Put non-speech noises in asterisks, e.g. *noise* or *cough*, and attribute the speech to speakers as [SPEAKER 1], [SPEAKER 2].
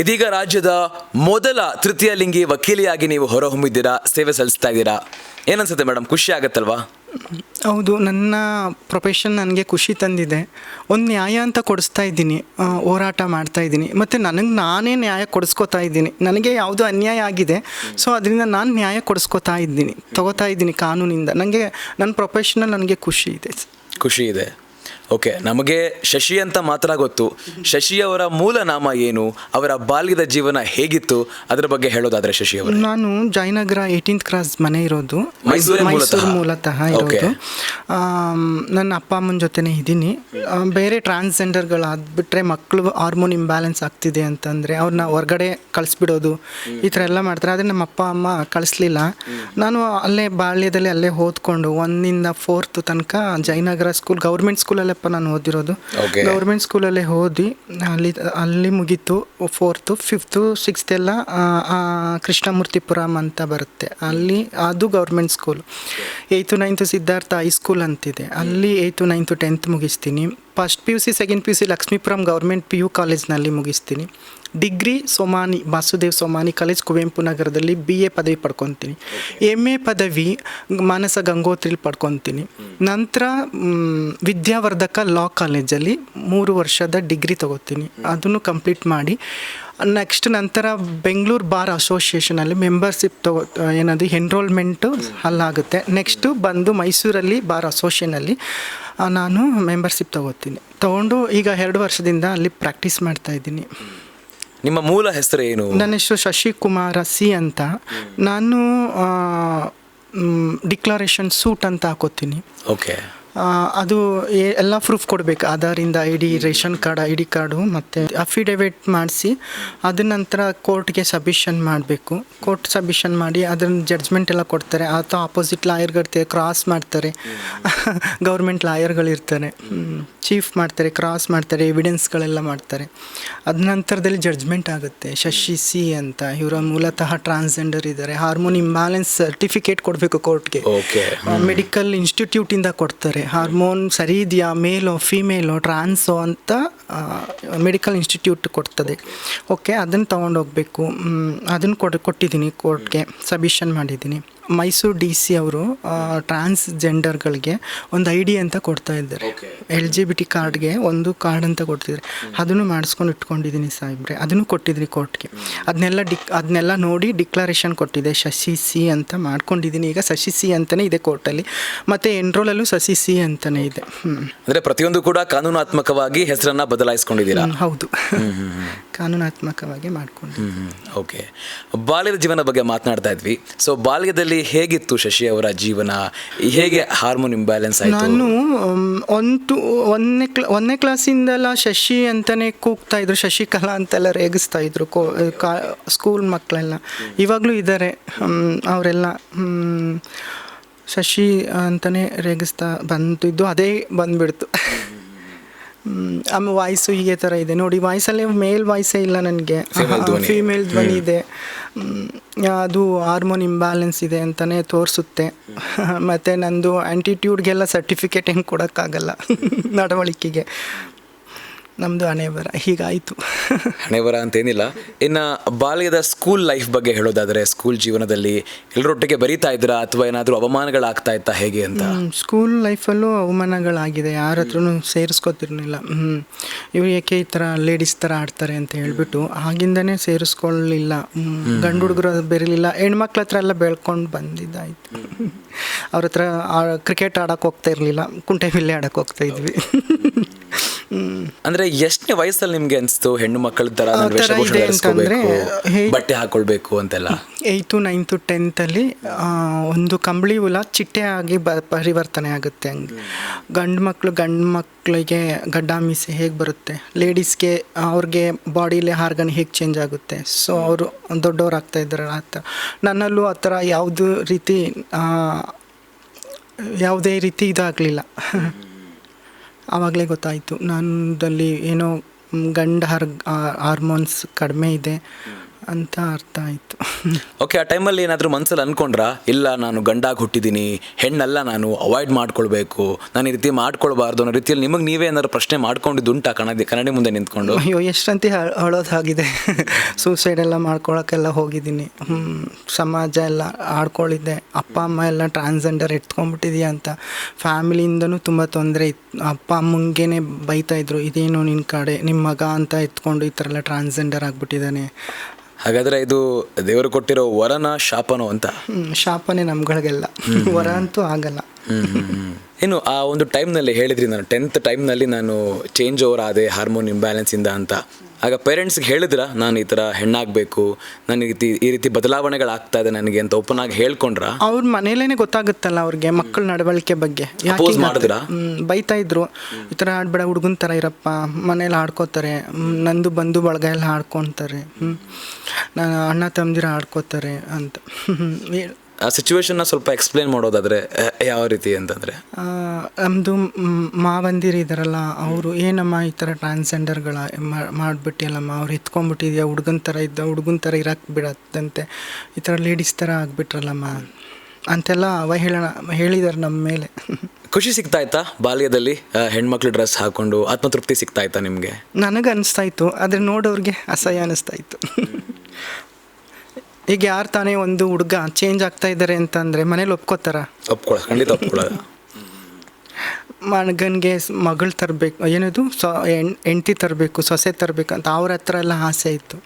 [SPEAKER 1] ಇದೀಗ ರಾಜ್ಯದ ಮೊದಲ ತೃತೀಯ ಲಿಂಗಿ ವಕೀಲಿಯಾಗಿ ನೀವು ಹೊರಹೊಮ್ಮಿದ್ದೀರಾ ಸೇವೆ ಸಲ್ಲಿಸ್ತಾ ಇದ್ದೀರಾ? ಏನನ್ಸುತ್ತೆ ಮೇಡಮ್ ಖುಷಿ ಆಗತ್ತಲ್ವಾ?
[SPEAKER 2] ಹೌದು ನನ್ನ ಪ್ರೊಫೆಷನ್ ನನಗೆ ಖುಷಿ ತಂದಿದೆ. ಒಂದು ನ್ಯಾಯ ಅಂತ ಕೊಡಿಸ್ತಾ ಇದ್ದೀನಿ ಹೋರಾಟ ಮಾಡ್ತಾ ಇದ್ದೀನಿ. ಮತ್ತು ನನಗೆ ನಾನೇ ನ್ಯಾಯ ಕೊಡಿಸ್ಕೊತಾ ಇದ್ದೀನಿ. ನನಗೆ ಯಾವುದು ಅನ್ಯಾಯ ಆಗಿದೆ ಸೊ ಅದರಿಂದ ನಾನು ನ್ಯಾಯ ಕೊಡಿಸ್ಕೊತಾ ಇದ್ದೀನಿ ತಗೋತಾ ಇದ್ದೀನಿ ಕಾನೂನಿಂದ. ನನಗೆ ನನ್ನ ಪ್ರೊಫೆಷನಲ್ಲಿ ನನಗೆ ಖುಷಿ ಇದೆ.
[SPEAKER 1] ಖುಷಿ ಇದೆ. ಓಕೆ ನಮಗೆ ಶಶಿ ಅಂತ ಮಾತ್ರ ಗೊತ್ತು. ಶಶಿ ಅವರ ಮೂಲ ನಾಮ ಏನು? ಅವರ ಬಾಲ್ಯದ ಜೀವನ ಹೇಗಿತ್ತು? ಅದರ ಬಗ್ಗೆ ಹೇಳೋದಾದ್ರೆ ಶಶಿ ಅವರು
[SPEAKER 2] ನಾನು ಜಯನಗರ ಏಯ್ಟೀನ್ತ್ ಕ್ರಾಸ್ ಮನೆ ಇರೋದು.
[SPEAKER 1] ಮೈಸೂರೇ ಮೂಲತಃ.
[SPEAKER 2] ಇರೋದು. ನನ್ನ ಅಪ್ಪ ಅಮ್ಮನ ಜೊತೆನೇ ಇದ್ದೀನಿ. ಬೇರೆ ಟ್ರಾನ್ಸ್ಜೆಂಡರ್ಗಳಾದ್ಬಿಟ್ರೆ ಮಕ್ಕಳು ಹಾರ್ಮೋನ್ ಇಂಬ್ಯಾಲೆನ್ಸ್ ಆಗ್ತಿದೆ ಅಂತಂದರೆ ಅವ್ರನ್ನ ಹೊರಗಡೆ ಕಳಿಸ್ಬಿಡೋದು ಈ ಥರ ಎಲ್ಲ ಮಾಡ್ತಾರೆ. ಆದರೆ ನಮ್ಮ ಅಪ್ಪ ಅಮ್ಮ ಕಳಿಸ್ಲಿಲ್ಲ. ನಾನು ಅಲ್ಲೇ ಬಾಲ್ಯದಲ್ಲಿ ಅಲ್ಲೇ ಓದ್ಕೊಂಡು ಒಂದಿಂದ ಫೋರ್ತ್ ತನಕ ಜಯನಗರ ಸ್ಕೂಲ್ ಗೌರ್ಮೆಂಟ್ ಸ್ಕೂಲಲ್ಲಪ್ಪ ನಾನು ಓದಿರೋದು. ಗೌರ್ಮೆಂಟ್ ಸ್ಕೂಲಲ್ಲೇ ಓದಿ ಅಲ್ಲಿ ಅಲ್ಲಿ ಮುಗೀತು ಫೋರ್ತು ಫಿಫ್ತು ಸಿಕ್ಸ್ತ್ ಎಲ್ಲ ಕೃಷ್ಣಮೂರ್ತಿಪುರಂ ಅಂತ ಬರುತ್ತೆ. ಅಲ್ಲಿ ಅದು government school eighth ninth Siddhartha high school ಅಂತಿದೆ. ಅಲ್ಲಿ ಏಯ್ತು ನೈನ್ತು ಟೆಂತ್ ಮುಗಿಸ್ತೀನಿ. First P U C second P U C Lakshmipuram government P U ಕಾಲೇಜ್ನಲ್ಲಿ ಮುಗಿಸ್ತೀನಿ ಡಿಗ್ರಿ ಸೋಮಾನಿ ವಾಸುದೇವ್ ಸೋಮಾನಿ ಕಾಲೇಜ್ ಕುವೆಂಪು ನಗರದಲ್ಲಿ ಬಿ ಎ ಪದವಿ ಪಡ್ಕೊತೀನಿ. ಎಂ ಎ ಪದವಿ ಮಾನಸ ಗಂಗೋತ್ರಿಲಿ ಪಡ್ಕೊತೀನಿ. ನಂತರ ವಿದ್ಯಾವರ್ಧಕ ಲಾ ಕಾಲೇಜಲ್ಲಿ ಮೂರು ವರ್ಷದ ಡಿಗ್ರಿ ತಗೋತೀನಿ. ಅದನ್ನು ಕಂಪ್ಲೀಟ್ ಮಾಡಿ ನೆಕ್ಸ್ಟ್ ನಂತರ ಬೆಂಗಳೂರು ಬಾರ್ ಅಸೋಸಿಯೇಷನಲ್ಲಿ ಮೆಂಬರ್ಶಿಪ್ ತಗೋ ಏನದು ಎನ್ರೋಲ್ಮೆಂಟು ಅಲ್ಲಾಗುತ್ತೆ ನೆಕ್ಸ್ಟು ಬಂದು ಮೈಸೂರಲ್ಲಿ ಬಾರ್ ಅಸೋಸಿಯೇಷನಲ್ಲಿ ನಾನು ಮೆಂಬರ್ಶಿಪ್ ತಗೋತೀನಿ. ತಗೊಂಡು ಈಗ ಎರಡು ವರ್ಷದಿಂದ ಅಲ್ಲಿ ಪ್ರಾಕ್ಟೀಸ್ ಮಾಡ್ತಾ ಇದ್ದೀನಿ.
[SPEAKER 1] ನಿಮ್ಮ ಮೂಲ ಹೆಸರು ಏನು?
[SPEAKER 2] ನನ್ನ ಹೆಸರು ಶಶಿಕುಮಾರ ಸಿ ಅಂತ. ನಾನು ಡಿಕ್ಲರೇಷನ್ ಸೂಟ್ ಅಂತ ಹಾಕೋತೀನಿ.
[SPEAKER 1] ಓಕೆ
[SPEAKER 2] ಅದು ಎ- ಎಲ್ಲ ಪ್ರೂಫ್ ಕೊಡಬೇಕು. ಆಧಾರಿಂದ I D ration card I D card ಮತ್ತು ಅಫಿಡೆವಿಟ್ ಮಾಡಿಸಿ ಅದ ನಂತರ ಕೋರ್ಟ್ಗೆ ಸಬ್ಮಿಷನ್ ಮಾಡಬೇಕು. ಕೋರ್ಟ್ ಸಬ್ಮಿಷನ್ ಮಾಡಿ ಅದನ್ನ ಜಡ್ಜ್ಮೆಂಟ್ ಎಲ್ಲ ಕೊಡ್ತಾರೆ. ಅಥವಾ ಆಪೋಸಿಟ್ ಲಾಯರ್ಗಳಿರ್ತಾರೆ ಕ್ರಾಸ್ ಮಾಡ್ತಾರೆ. ಗೌರ್ಮೆಂಟ್ ಲಾಯರ್ಗಳಿರ್ತಾರೆ ಚೀಫ್ ಮಾಡ್ತಾರೆ ಕ್ರಾಸ್ ಮಾಡ್ತಾರೆ ಎವಿಡೆನ್ಸ್ಗಳೆಲ್ಲ ಮಾಡ್ತಾರೆ. ಅದ ನಂತರದಲ್ಲಿ ಜಡ್ಜ್ಮೆಂಟ್ ಆಗುತ್ತೆ. ಶಶಿ ಸಿ ಅಂತ. ಇವರ ಮೂಲತಃ ಟ್ರಾನ್ಸ್ಜೆಂಡರ್ ಇದ್ದಾರೆ ಹಾರ್ಮೋನ್ ಇಂಬ್ಯಾಲೆನ್ಸ್ ಸರ್ಟಿಫಿಕೇಟ್ ಕೊಡಬೇಕು ಕೋರ್ಟ್ಗೆ
[SPEAKER 1] ಓಕೆ
[SPEAKER 2] ಮೆಡಿಕಲ್ ಇನ್ಸ್ಟಿಟ್ಯೂಟಿಂದ ಕೊಡ್ತಾರೆ. ಹಾರ್ಮೋನ್ ಸರಿ ಇದೆಯಾ, ಮೇಲೋ, ಫಿಮೇಲೋ, ಟ್ರಾನ್ಸೋ ಅಂತ ಮೆಡಿಕಲ್ ಇನ್ಸ್ಟಿಟ್ಯೂಟ್ ಕೊಡ್ತದೆ. ಓಕೆ ಅದನ್ನು ತೊಗೊಂಡೋಗ್ಬೇಕು. ಅದನ್ನು ಕೊಡ್, ಕೊಟ್ಟಿದ್ದೀನಿ ಕೋರ್ಟ್ಗೆ, ಸಬ್ಮಿಷನ್ ಮಾಡಿದ್ದೀನಿ. ಮೈಸೂರು ಡಿ ಸಿ ಅವರು ಟ್ರಾನ್ಸ್ಜೆಂಡರ್ಗಳಿಗೆ ಒಂದು ಐ ಡಿ ಅಂತ ಕೊಡ್ತಾ ಇದ್ದಾರೆ. ಎಲ್ ಜಿ ಬಿ ಟಿ ಕಾರ್ಡ್ಗೆ ಒಂದು ಕಾರ್ಡ್ ಅಂತ ಕೊಡ್ತಿದ್ದಾರೆ. ಅದನ್ನು ಮಾಡಿಸ್ಕೊಂಡು ಇಟ್ಕೊಂಡಿದ್ದೀನಿ ಸಾಹೇಬ್ರೆ. ಅದನ್ನು ಕೊಟ್ಟಿದ್ದೀನಿ ಕೋರ್ಟ್ಗೆ. ಅದನ್ನೆಲ್ಲ ಡಿಕ್ ಅದನ್ನೆಲ್ಲ ನೋಡಿ ಡಿಕ್ಲರೇಷನ್ ಕೊಟ್ಟಿದೆ ಶಶಿ ಸಿ ಅಂತ ಮಾಡ್ಕೊಂಡಿದ್ದೀನಿ. ಈಗ ಶಶಿ ಸಿ ಅಂತಲೇ ಇದೆ ಕೋರ್ಟಲ್ಲಿ. ಮತ್ತು ಎನ್ರೋಲಲ್ಲೂ ಶಶಿ ಸಿ ಅಂತಲೇ ಇದೆ.
[SPEAKER 1] ಅಂದ್ರೆ ಪ್ರತಿಯೊಂದು ಕೂಡ ಕಾನೂನಾತ್ಮಕವಾಗಿ ಹೆಸರನ್ನು ಬದಲಾಯಿಸ್ಕೊಂಡಿದ್ದೀರಾ?
[SPEAKER 2] ಹೌದು. ಕಾನೂನಾತ್ಮಕವಾಗಿ ಮಾಡಿಕೊಂಡು
[SPEAKER 1] ಓಕೆ ಬಾಲ್ಯದ ಜೀವನ ಬಗ್ಗೆ ಮಾತನಾಡ್ತಾ ಇದ್ವಿ. ಸೊ ಬಾಲ್ಯದಲ್ಲಿ ಹೇಗಿತ್ತು ಶಶಿ ಅವರ ಜೀವನ? ಹೇಗೆ ಹಾರ್ಮೋನ್ ಇಂಬ್ಯಾಲೆನ್ಸ್ ಆಯಿತು?
[SPEAKER 2] ನಾನು ಒಂದು ಒಂದನೇ ಕ್ಲಾ ಒಂದನೇ ಕ್ಲಾಸಿಂದೆಲ್ಲ ಶಶಿ ಅಂತಲೇ ಕೂಗ್ತಾ ಇದ್ರು. ಶಶಿಕಲಾ ಅಂತೆಲ್ಲ ರೇಗಿಸ್ತಾ ಇದ್ರು. ಕೋ ಕಾ ಸ್ಕೂಲ್ ಮಕ್ಕಳೆಲ್ಲ ಇವಾಗಲೂ ಇದ್ದಾರೆ ಅವರೆಲ್ಲ ಶಶಿ ಅಂತಲೇ ರೇಗಿಸ್ತಾ ಬಂದಿದ್ದು. ಅದೇ ಬಂದ್ಬಿಡ್ತು. ಆಮೇಲೆ ವಾಯ್ಸು ಹೀಗೆ ಥರ ಇದೆ. ನೋಡಿ ವಾಯ್ಸಲ್ಲೇ ಮೇಲ್ ವಾಯ್ಸೇ ಇಲ್ಲ ನನಗೆ. ಫೀಮೇಲ್ ಧ್ವನಿ. ಇದೆ. ಅದು ಹಾರ್ಮೋನ್ ಇಂಬ್ಯಾಲೆನ್ಸ್ ಇದೆ ಅಂತಲೇ ತೋರಿಸುತ್ತೆ. *laughs* ಮತ್ತು ನಂದು ಆ್ಯಂಟಿಟ್ಯೂಡ್ಗೆಲ್ಲ ಸರ್ಟಿಫಿಕೇಟ್ ಹೆಂಗೆ ಕೊಡೋಕ್ಕಾಗಲ್ಲ. ನಡವಳಿಕೆಗೆ. ನಮ್ಮದು ಹಣೆ ಬರ ಹೀಗಾಯಿತು.
[SPEAKER 1] ಹಣೆ ಬರ ಅಂತೇನಿಲ್ಲ. ಇನ್ನು ಬಾಲ್ಯದ ಸ್ಕೂಲ್ ಲೈಫ್ ಬಗ್ಗೆ ಹೇಳೋದಾದರೆ ಸ್ಕೂಲ್ ಜೀವನದಲ್ಲಿ ಎಲ್ಲರೊಟ್ಟಿಗೆ ಬರೀತಾ ಇದ್ದೀರಾ ಅಥವಾ ಏನಾದರೂ ಅವಮಾನಗಳಾಗ್ತಾ ಇತ್ತಾ ಹೇಗೆ ಅಂತ?
[SPEAKER 2] ಸ್ಕೂಲ್ ಲೈಫಲ್ಲೂ ಅವಮಾನಗಳಾಗಿದೆ ಯಾರ ಹತ್ರನು ಸೇರಿಸ್ಕೊತಿರ್ಲಿಲ್ಲ. ಹ್ಞೂ ಇವ್ರು ಏಕೆ ಈ ಥರ ಲೇಡೀಸ್ ಥರ ಆಡ್ತಾರೆ ಅಂತ ಹೇಳಿಬಿಟ್ಟು ಆಗಿಂದನೇ ಸೇರಿಸ್ಕೊಳ್ಳಿಲ್ಲ ಹ್ಮ್. ಗಂಡು ಹುಡುಗರು ಬೆರಲಿಲ್ಲ. ಹೆಣ್ಮಕ್ಳ ಹತ್ರ ಎಲ್ಲ ಬೆಳ್ಕೊಂಡು ಬಂದಿದ್ದಾಯ್ತು. ಅವ್ರ ಹತ್ರ ಕ್ರಿಕೆಟ್ ಆಡಕ್ಕೆ ಹೋಗ್ತಾ ಇರಲಿಲ್ಲ. ಕುಂಟೆ ಬಿಲ್ಲೆ ಆಡಕ್ಕೆ ಹೋಗ್ತಾ ಇದ್ವಿ.
[SPEAKER 1] ಅಂದ್ರೆ ಎಷ್ಟನೇ ವಯಸ್ಸಲ್ಲಿ ನಿಮ್ಗೆ ಅನ್ಸ್ತು ಹೆಣ್ಣು ಮಕ್ಕಳ ತರ ವೇಷಭೂಷಣ ಧರಿಸ್ಕೋಬೇಕು, ಬಟ್ಟೆ ಹಾಕೊಳ್ಬೇಕು ಅಂತೆಲ್ಲ?
[SPEAKER 2] ಏಯ್ತು ನೈನ್ತು ಟೆಂತಲ್ಲಿ ಒಂದು ಕಂಬಳಿ ಹುಲ ಚಿಟ್ಟೆ ಆಗಿ ಬ ಪರಿವರ್ತನೆ ಆಗುತ್ತೆ ಹಂಗೆ. ಗಂಡು ಮಕ್ಕಳು ಗಂಡು ಮಕ್ಕಳಿಗೆ ಗಡ್ಡ ಮೀಸೆ ಹೇಗೆ ಬರುತ್ತೆ? ಲೇಡೀಸ್ಗೆ ಅವ್ರಿಗೆ ಬಾಡಿಲಿ ಹಾರ್ಗನ್ ಹೇಗೆ ಚೇಂಜ್ ಆಗುತ್ತೆ? ಸೊ ಅವರು ದೊಡ್ಡವ್ರು ಆಗ್ತಾ ಇದ್ದಾರೆ ಆ ಥರ. ನನ್ನಲ್ಲೂ ಆ ಥರ ಯಾವುದು ರೀತಿ ಯಾವುದೇ ರೀತಿ ಇದಾಗಲಿಲ್ಲ. ಆವಾಗಲೇ ಗೊತ್ತಾಯಿತು. ನನ್ನದಲ್ಲಿ ಏನೋ ಗಂಡ ಹರ್ ಹಾರ್ಮೋನ್ಸ್ ಕಡಿಮೆ ಇದೆ. ಅಂತ ಅರ್ಥ ಆಯಿತು.
[SPEAKER 1] ಓಕೆ ಆ ಟೈಮಲ್ಲಿ ಏನಾದರೂ ಮನಸ್ಸಲ್ಲಿ ಅನ್ಕೊಂಡ್ರಾ? ಇಲ್ಲ ನಾನು ಗಂಡಾಗಿ ಹುಟ್ಟಿದ್ದೀನಿ ಹೆಣ್ಣಲ್ಲ ನಾನು ಅವಾಯ್ಡ್ ಮಾಡ್ಕೊಳ್ಬೇಕು ನಾನು ಈ ರೀತಿ ಮಾಡ್ಕೊಳ್ಬಾರ್ದು ಅನ್ನೋ ರೀತಿಯಲ್ಲಿ ನಿಮಗೆ ನೀವೇ ಏನಾದ್ರು ಪ್ರಶ್ನೆ ಮಾಡ್ಕೊಂಡಿದ್ದುಂಟಾ ಕನ್ನಡಿ ಕನ್ನಡಿ ಮುಂದೆ ನಿಂತ್ಕೊಂಡು?
[SPEAKER 2] ಅಯ್ಯೋ ಎಷ್ಟಂತೆ ಅಳೋದಾಗಿದೆ ಸೂಸೈಡ್ ಎಲ್ಲ ಮಾಡ್ಕೊಳಕ್ಕೆಲ್ಲ ಹೋಗಿದ್ದೀನಿ. ಹ್ಞೂ ಸಮಾಜ ಎಲ್ಲ ಆಡ್ಕೊಳ್ಳಿದ್ದೆ ಅಪ್ಪ ಅಮ್ಮ ಎಲ್ಲ ಟ್ರಾನ್ಸ್ಜೆಂಡರ್ ಎತ್ಕೊಂಡ್ಬಿಟ್ಟಿದೆಯಾ ಅಂತ. ಫ್ಯಾಮಿಲಿಯಿಂದನೂ ತುಂಬ ತೊಂದರೆ ಇತ್ತು ಅಪ್ಪ ಅಮ್ಮಂಗೇನೆ ಬೈತಾಯಿದ್ರು ಇದೇನು ನಿನ್ನ ಕಡೆ ನಿಮ್ಮ ಮಗ ಅಂತ ಎತ್ಕೊಂಡು ಈ ಥರ ಎಲ್ಲ ಟ್ರಾನ್ಸ್ಜೆಂಡರ್ ಆಗಿಬಿಟ್ಟಿದ್ದಾನೆ.
[SPEAKER 1] ಹಾಗಾದ್ರೆ ಇದು ದೇವರು ಕೊಟ್ಟಿರೋ ವರನ ಶಾಪನೋ ಅಂತ?
[SPEAKER 2] ಶಾಪನೆ ನಮ್ಗಳಿಗೆಲ್ಲ. ವರ ಅಂತೂ ಆಗಲ್ಲ.
[SPEAKER 1] ಇನ್ನು ಆ ಒಂದು ಟೈಮ್ನಲ್ಲಿ ಹೇಳಿದ್ರಿ ನಾನು ಟೆಂತ್ ಟೈಮ್ನಲ್ಲಿ ನಾನು ಚೇಂಜ್ ಓವರ್ ಆದೆ ಹಾರ್ಮೋನ್ ಇಂಬ್ಯಾಲೆನ್ಸಿಂದ ಅಂತ. ಆಗ ಪೇರೆಂಟ್ಸ್ಗೆ ಹೇಳಿದ್ರ ನಾನು ಈ ಥರ ಹೆಣ್ಣಾಗಬೇಕು ನನಗೆ ಈ ರೀತಿ ಈ ರೀತಿ ಬದಲಾವಣೆಗಳಾಗ್ತಾ ಇದೆ ನನಗೆ ಅಂತ ಓಪನ್ ಆಗಿ ಹೇಳ್ಕೊಂಡ್ರ?
[SPEAKER 2] ಅವ್ರ ಮನೇಲೇನೆ ಗೊತ್ತಾಗುತ್ತಲ್ಲ ಅವ್ರಿಗೆ ಮಕ್ಕಳ ನಡವಳಿಕೆ ಬಗ್ಗೆ. ಯಾಕೆ
[SPEAKER 1] ಮಾಡಿದ್ರಾ?
[SPEAKER 2] ಬೈತಾ ಇದ್ರು. ಈ ಥರ ಆಡ್ಬೇಡ ಹುಡುಗನ ಥರ ಇರಪ್ಪ ಮನೇಲಿ ಆಡ್ಕೋತಾರೆ ನಂದು ಬಂದು ಬಳಗ ಎಲ್ಲ ಆಡ್ಕೊತಾರೆ ನಾನು ಅಣ್ಣ ತಮ್ಮದಿರ ಆಡ್ಕೋತಾರೆ ಅಂತ. *laughs*
[SPEAKER 1] ಆ ಸಿಚುವೇಶನ್ನ ಸ್ವಲ್ಪ ಎಕ್ಸ್ಪ್ಲೇನ್ ಮಾಡೋದಾದ್ರೆ ಯಾವ ರೀತಿ ಅಂತಂದ್ರೆ?
[SPEAKER 2] ನಮ್ದು ನಮ್ಮದು ಮಾವಂದಿರು ಇದಾರಲ್ಲ ಅವರು ಏನಮ್ಮ ಈ ಥರ ಟ್ರಾನ್ಸ್ಜೆಂಡರ್ಗಳ ಮಾಡ್ಬಿಟ್ಟಿಯಲ್ಲಮ್ಮ ಅವ್ರು ಎತ್ಕೊಂಡ್ಬಿಟ್ಟಿದ್ಯಾ ಹುಡುಗನ ಥರ ಇದ್ದ ಹುಡುಗನ ಥರ ಇರಕ್ಕೆ ಬಿಡತ್ತಂತೆ ಈ ಥರ ಲೇಡೀಸ್ ಥರ ಆಗ್ಬಿಟ್ರಲ್ಲಮ್ಮ. ಅಂತೆಲ್ಲ ಅವಹೇಳನ ಹೇಳಿದಾರೆ ನಮ್ಮ ಮೇಲೆ.
[SPEAKER 1] ಖುಷಿ ಸಿಗ್ತಾ ಇತ್ತಾ ಬಾಲ್ಯದಲ್ಲಿ ಹೆಣ್ಮಕ್ಳು ಡ್ರೆಸ್ ಹಾಕೊಂಡು ಆತ್ಮತೃಪ್ತಿ ಸಿಗ್ತಾ ಇತ್ತಾ ನಿಮಗೆ?
[SPEAKER 2] ನನಗೆ ಅನಿಸ್ತಾ ಇತ್ತು ಆದರೆ ನೋಡೋರಿಗೆ ಅಸಹ್ಯ ಅನಿಸ್ತಾ ಇತ್ತು. ಈಗ ಯಾರು ತಾನೇ ಒಂದು ಹುಡುಗ ಚೇಂಜ್ ಆಗ್ತಾ ಇದ್ದಾರೆ ಅಂತಂದರೆ ಮನೇಲಿ ಒಪ್ಕೋತಾರ?
[SPEAKER 1] ಒಪ್ಕೊಳ್ಳೋ ಖಂಡಿತ ಒಪ್ಕೊಳ್ಳೋದು
[SPEAKER 2] ಮಗನಿಗೆ ಮಗಳು ತರಬೇಕು ಏನದು ಸೊ ಹೆಂಡ್ತಿ ತರಬೇಕು ಸೊಸೆ ತರಬೇಕು ಅಂತ ಅವ್ರ ಹತ್ರ ಎಲ್ಲ ಆಸೆ ಇತ್ತು.